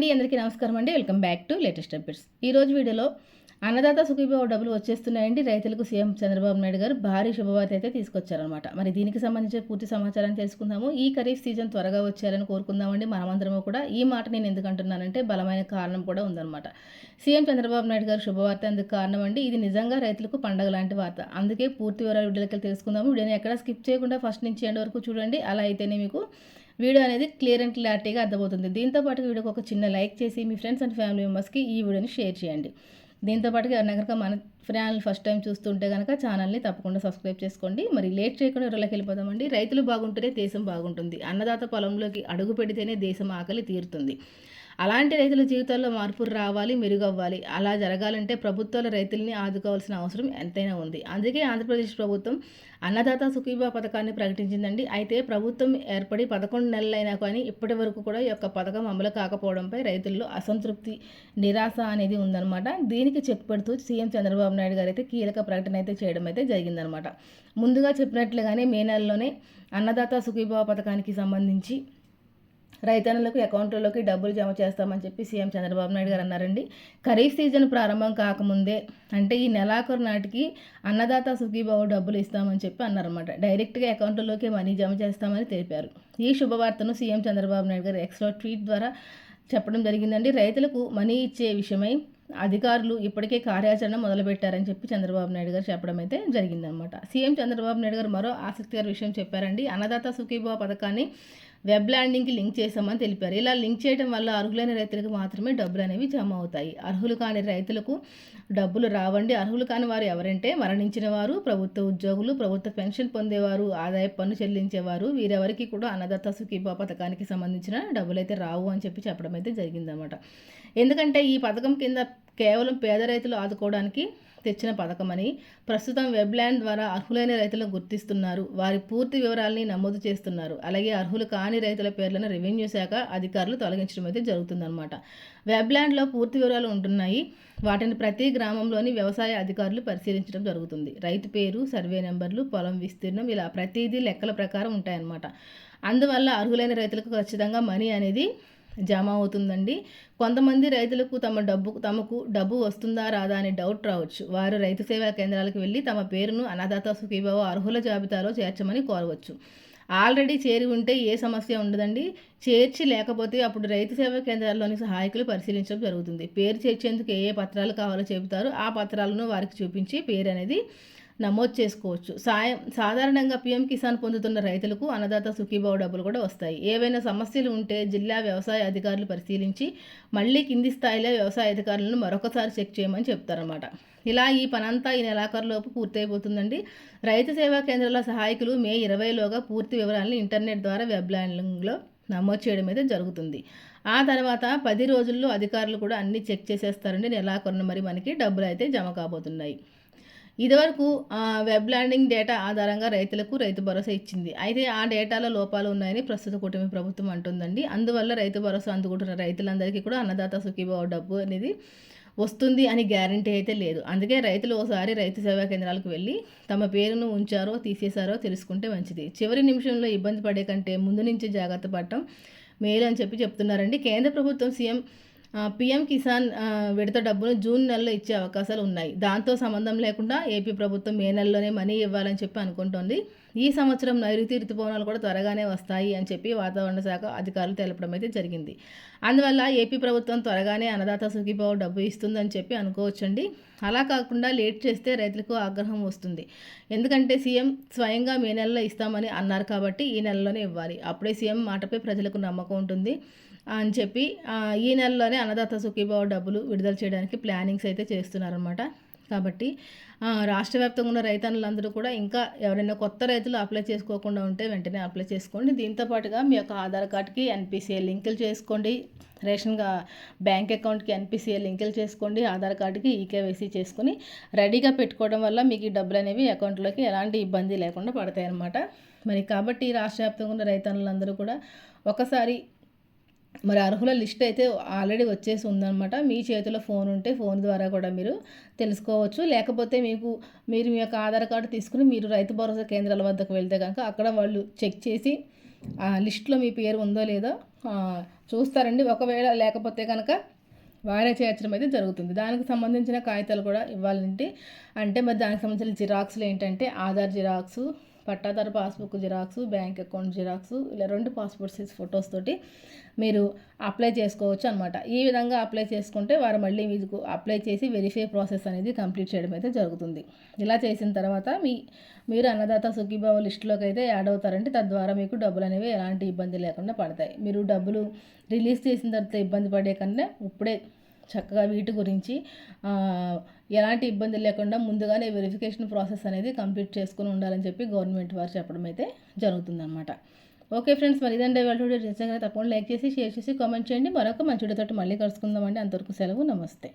అండి అందరికీ నమస్కారం అండి. Welcome back to latest updates. ఈరోజు వీడియోలో అన్నదాత సుఖీభావ డబ్బులు వచ్చేస్తున్నాయండి. రైతులకు సీఎం చంద్రబాబు నాయుడు గారు భారీ శుభవార్త అయితే తీసుకొచ్చారనమాట మరి దీనికి సంబంధించిన పూర్తి సమాచారం తెలుసుకుందాము. ఈ ఖరీఫ్ సీజన్ త్వరగా వచ్చేయాలని కోరుకుందామండి. మనమందరము కూడా ఈ మాట నేను ఎందుకంటున్నానంటే బలమైన కారణం కూడా ఉందన్నమాట. సీఎం చంద్రబాబు నాయుడు గారు శుభవార్త అందుకు కారణం అండి ఇది నిజంగా రైతులకు పండగ లాంటి వార్త. అందుకే పూర్తి వివరాలు వీడియోకి తెలుసుకుందాము. వీడియోని ఎక్కడ స్కిప్ చేయకుండా ఫస్ట్ నుంచి ఎండ్ వరకు చూడండి. అలా అయితేనే మీకు వీడియో అనేది క్లియర్ అండ్ క్లారిటీగా అర్థమవుతుంది. దీంతో పాటు వీడియోకి ఒక చిన్న లైక్ చేసి మీ ఫ్రెండ్స్ అండ్ ఫ్యామిలీ మెంబర్స్కి ఈ వీడియోని షేర్ చేయండి. దీంతోపాటు ఎవరైనా కనుక మన ఛానల్ ఫస్ట్ టైం చూస్తుంటే కనుక ఛానల్ని తప్పకుండా సబ్స్క్రైబ్ చేసుకోండి. మరి లేట్ చేయకుండా ఎవరికి వెళ్ళిపోదామండి? రైతులు బాగుంటేనే దేశం బాగుంటుంది. అన్నదాత పొలంలోకి అడుగు పెడితేనే దేశం ఆకలి తీరుతుంది. అలాంటి రైతుల జీవితాల్లో మార్పులు రావాలి మెరుగవ్వాలి. అలా జరగాలంటే ప్రభుత్వాలు రైతుల్ని ఆదుకోవాల్సిన అవసరం ఎంతైనా ఉంది. అందుకే ఆంధ్రప్రదేశ్ ప్రభుత్వం అన్నదాత సుఖీభా పథకాన్ని ప్రకటించిందండి. అయితే ప్రభుత్వం ఏర్పడి పదకొండు నెలలైనా కానీ ఇప్పటి వరకు కూడా ఈ యొక్క పథకం అమలు కాకపోవడంపై రైతుల్లో అసంతృప్తి నిరాశ అనేది ఉందన్నమాట. దీనికి చెక్ పెడుతూ సీఎం చంద్రబాబు నాయుడు గారు అయితే కీలక ప్రకటన అయితే చేయడం అయితే జరిగిందనమాట ముందుగా చెప్పినట్లుగానే మే నెలలోనే అన్నదాత సుఖీభావ పథకానికి సంబంధించి రైతన్నులకు అకౌంట్లలోకి డబ్బులు జమ చేస్తామని చెప్పి సీఎం చంద్రబాబు నాయుడు గారు అన్నారండి. ఖరీఫ్ సీజన్ ప్రారంభం కాకముందే అంటే ఈ నెలాఖరు నాటికి అన్నదాత సుఖీబాబు డబ్బులు ఇస్తామని చెప్పి అన్నారన్నమాట. డైరెక్ట్గా అకౌంట్లోకి మనీ జమ చేస్తామని తెలిపారు. ఈ శుభవార్తను సీఎం చంద్రబాబు నాయుడు గారు ఎక్స్ట్రా ట్వీట్ ద్వారా చెప్పడం జరిగిందండి. రైతులకు మనీ ఇచ్చే విషయమై అధికారులు ఇప్పటికే కార్యాచరణ మొదలుపెట్టారని చెప్పి చంద్రబాబు నాయుడు గారు చెప్పడం అయితే జరిగిందనమాట సీఎం చంద్రబాబు నాయుడు గారు మరో ఆసక్తికర విషయం చెప్పారండి. అన్నదాత సుఖీభావ పథకాన్ని వెబ్ ల్యాండింగ్కి లింక్ చేశామని తెలిపారు. ఇలా లింక్ చేయడం వల్ల అర్హులైన రైతులకు మాత్రమే డబ్బులు అనేవి జమ అవుతాయి. అర్హులు కాని రైతులకు డబ్బులు రావండి. అర్హులు కాని వారు ఎవరంటే మరణించిన వారు ప్రభుత్వ ఉద్యోగులు ప్రభుత్వ పెన్షన్ పొందేవారు ఆదాయ పన్ను చెల్లించేవారు వీరెవరికి కూడా అన్నదత్త సుఖీభా పథకానికి సంబంధించిన డబ్బులు అయితే రావు అని చెప్పి చెప్పడం అయితే జరిగిందన్నమాట. ఎందుకంటే ఈ పథకం కింద కేవలం పేద రైతులు ఆదుకోవడానికి తెచ్చిన పథకమని ప్రస్తుతం వెబ్లాండ్ ద్వారా అర్హులైన రైతులను గుర్తిస్తున్నారు. వారి పూర్తి వివరాలని నమోదు చేస్తున్నారు. అలాగే అర్హులు కాని రైతుల పేర్లను రెవెన్యూ శాఖ అధికారులు తొలగించడం అయితే జరుగుతుందన్నమాట. వెబ్లాండ్లో పూర్తి వివరాలు ఉంటున్నాయి. వాటిని ప్రతి గ్రామంలోని వ్యవసాయ అధికారులు పరిశీలించడం జరుగుతుంది. రైతు పేరు సర్వే నెంబర్లు పొలం విస్తీర్ణం ఇలా ప్రతిదీ లెక్కల ప్రకారం ఉంటాయన్నమాట. అందువల్ల అర్హులైన రైతులకు ఖచ్చితంగా మనీ అనేది జమ అవుతుందండి. కొంతమంది రైతులకు తమ డబ్బు తమకు డబ్బు వస్తుందా రాదా అనే డౌట్ రావచ్చు. వారు రైతు సేవా కేంద్రాలకు వెళ్ళి తమ పేరును అనాథాత సుఖీభావ అర్హుల జాబితాలో చేర్చమని కోరవచ్చు. ఆల్రెడీ చేరి ఉంటే ఏ సమస్య ఉండదండి. చేర్చి లేకపోతే అప్పుడు రైతు సేవా కేంద్రాల్లోని సహాయకులు పరిశీలించడం జరుగుతుంది. పేరు చేర్చేందుకు ఏ ఏ పత్రాలు కావాలో చెబుతారు. ఆ పత్రాలను వారికి చూపించి పేరు అనేది నమోదు చేసుకోవచ్చు. సాయం సాధారణంగా పీఎం కిసాన్ పొందుతున్న రైతులకు అన్నదాత సుఖీభావ డబ్బులు కూడా వస్తాయి. ఏవైనా సమస్యలు ఉంటే జిల్లా వ్యవసాయ అధికారులు పరిశీలించి మళ్ళీ కింది స్థాయిలో వ్యవసాయ అధికారులను మరొకసారి చెక్ చేయమని చెప్తారన్నమాట. ఇలా ఈ పనంతా ఈ నెలాఖరులోపు పూర్తయిపోతుందండి. రైతు సేవా కేంద్రాల సహాయకులు మే ఇరవైలోగా పూర్తి వివరాలను ఇంటర్నెట్ ద్వారా వెబ్ ల్యాండింగ్లో నమోదు చేయడం అయితే జరుగుతుంది. ఆ తర్వాత పది రోజుల్లో అధికారులు కూడా అన్నీ చెక్ చేసేస్తారండి. నెలాఖరున మరి మనకి డబ్బులు అయితే జమ కాబోతున్నాయి. ఇదివరకు వెబ్ ల్యాండింగ్ డేటా ఆధారంగా రైతులకు రైతు భరోసా ఇచ్చింది. అయితే ఆ డేటాలో లోపాలు ఉన్నాయని ప్రస్తుత కూటమి ప్రభుత్వం అంటుందండి. అందువల్ల రైతు భరోసా అందుకుంటున్న రైతులందరికీ కూడా అన్నదాత సుఖీభావ డబ్బు అనేది వస్తుంది అని గ్యారంటీ అయితే లేదు. అందుకే రైతులు ఒకసారి రైతు సేవా కేంద్రాలకు వెళ్ళి తమ పేరును ఉంచారో తీసేశారో తెలుసుకుంటే మంచిది. చివరి నిమిషంలో ఇబ్బంది పడే కంటే ముందు నుంచి జాగ్రత్త పడటం మేలు అని చెప్పి చెప్తున్నారండి. కేంద్ర ప్రభుత్వం సీఎం పీఎం కిసాన్ విడత డబ్బును జూన్ నెలలో ఇచ్చే అవకాశాలు ఉన్నాయి. దాంతో సంబంధం లేకుండా ఏపీ ప్రభుత్వం మే నెలలోనే మనీ ఇవ్వాలని చెప్పి అనుకుంటోంది. ఈ సంవత్సరం నైరుతి ఋతుపవనాలు కూడా త్వరగానే వస్తాయి అని చెప్పి వాతావరణ శాఖ అధికారులు తెలపడం అయితే జరిగింది. అందువల్ల ఏపీ ప్రభుత్వం త్వరగానే అన్నదాత సుఖీభావ డబ్బు ఇస్తుందని చెప్పి అనుకోవచ్చండి. అలా కాకుండా లేట్ చేస్తే రైతులకు ఆగ్రహం వస్తుంది. ఎందుకంటే సీఎం స్వయంగా మే నెలలో ఇస్తామని అన్నారు కాబట్టి ఈ నెలలోనే ఇవ్వాలి. అప్పుడే సీఎం మాటపై ప్రజలకు నమ్మకం ఉంటుంది అని చెప్పి ఈ నెలలోనే అన్నదాత సుఖీభావ డబ్బులు విడుదల చేయడానికి ప్లానింగ్స్ అయితే చేస్తున్నారనమాట కాబట్టి రాష్ట్ర వ్యాప్తంగా ఉన్న రైతన్నులందరూ కూడా ఇంకా ఎవరైనా కొత్త రైతులు అప్లై చేసుకోకుండా ఉంటే వెంటనే అప్లై చేసుకోండి. దీంతో పాటుగా మీ యొక్క ఆధార్ కార్డ్కి ఎన్పిసిఐ లింకులు చేసుకోండి. రేషన్గా బ్యాంక్ అకౌంట్కి ఎన్పిసిఐ లింకులు చేసుకోండి. ఆధార్ కార్డుకి ఈకేవైసీ చేసుకుని రెడీగా పెట్టుకోవడం వల్ల మీకు ఈ డబ్బులు అనేవి అకౌంట్లోకి ఎలాంటి ఇబ్బంది లేకుండా పడతాయి అన్నమాట మరి కాబట్టి రాష్ట్ర వ్యాప్తంగా ఉన్న రైతన్నులందరూ కూడా ఒకసారి మరి అర్హుల లిస్ట్ అయితే ఆల్రెడీ వచ్చేసి ఉందన్నమాట. మీ చేతిలో ఫోన్ ఉంటే ఫోన్ ద్వారా కూడా మీరు తెలుసుకోవచ్చు. లేకపోతే మీకు మీరు మీ యొక్క ఆధార్ కార్డు తీసుకుని మీరు రైతు భరోసా కేంద్రాల వద్దకు వెళ్తే కనుక అక్కడ వాళ్ళు చెక్ చేసి ఆ లిస్ట్లో మీ పేరు ఉందో లేదో చూస్తారండి. ఒకవేళ లేకపోతే కనుక వారే చేర్చడం అయితే జరుగుతుంది. దానికి సంబంధించిన కాగితాలు కూడా ఇవ్వాలంటే అంటే మరి దానికి సంబంధించిన జిరాక్స్లు ఏంటంటే ఆధార్ జిరాక్స్ పట్టాదారు passbook xerox bank account xerox ఇలా రెండు పాస్పోర్ట్ సైజ్ ఫొటోస్ తోటి మీరు అప్లై చేసుకోవచ్చు అనమాట ఈ విధంగా అప్లై చేసుకుంటే వారు మళ్ళీ మీకు అప్లై చేసి వెరిఫై ప్రాసెస్ అనేది కంప్లీట్ చేయడం అయితే జరుగుతుంది. ఇలా చేసిన తర్వాత మీ మీరు అన్నదాత సుఖీభావ లిస్టులోకి అయితే యాడ్ అవుతారంటే తద్వారా మీకు డబ్బులు అనేవి ఎలాంటి ఇబ్బంది లేకుండా పడతాయి. మీరు డబ్బులు రిలీజ్ చేసిన తర్వాత ఇబ్బంది పడే కన్నా ఇప్పుడే చక్కగా వీటి గురించి ఎలాంటి ఇబ్బంది లేకుండా ముందుగానే వెరిఫికేషన్ ప్రాసెస్ అనేది కంప్లీట్ చేసుకుని ఉండాలని చెప్పి గవర్నమెంట్ వారు చెప్పడం అయితే జరుగుతుందన్నమాట. ఓకే ఫ్రెండ్స్ మరి ఇదండి వాళ్ళ వీడియో. నచ్చితే తప్పకుండా లైక్ చేసి షేర్ చేసి కామెంట్ చేయండి. మరొక మంచి వీడియోతో మళ్ళీ కలుసుకుందామండి. అంతవరకు సెలవు నమస్తే.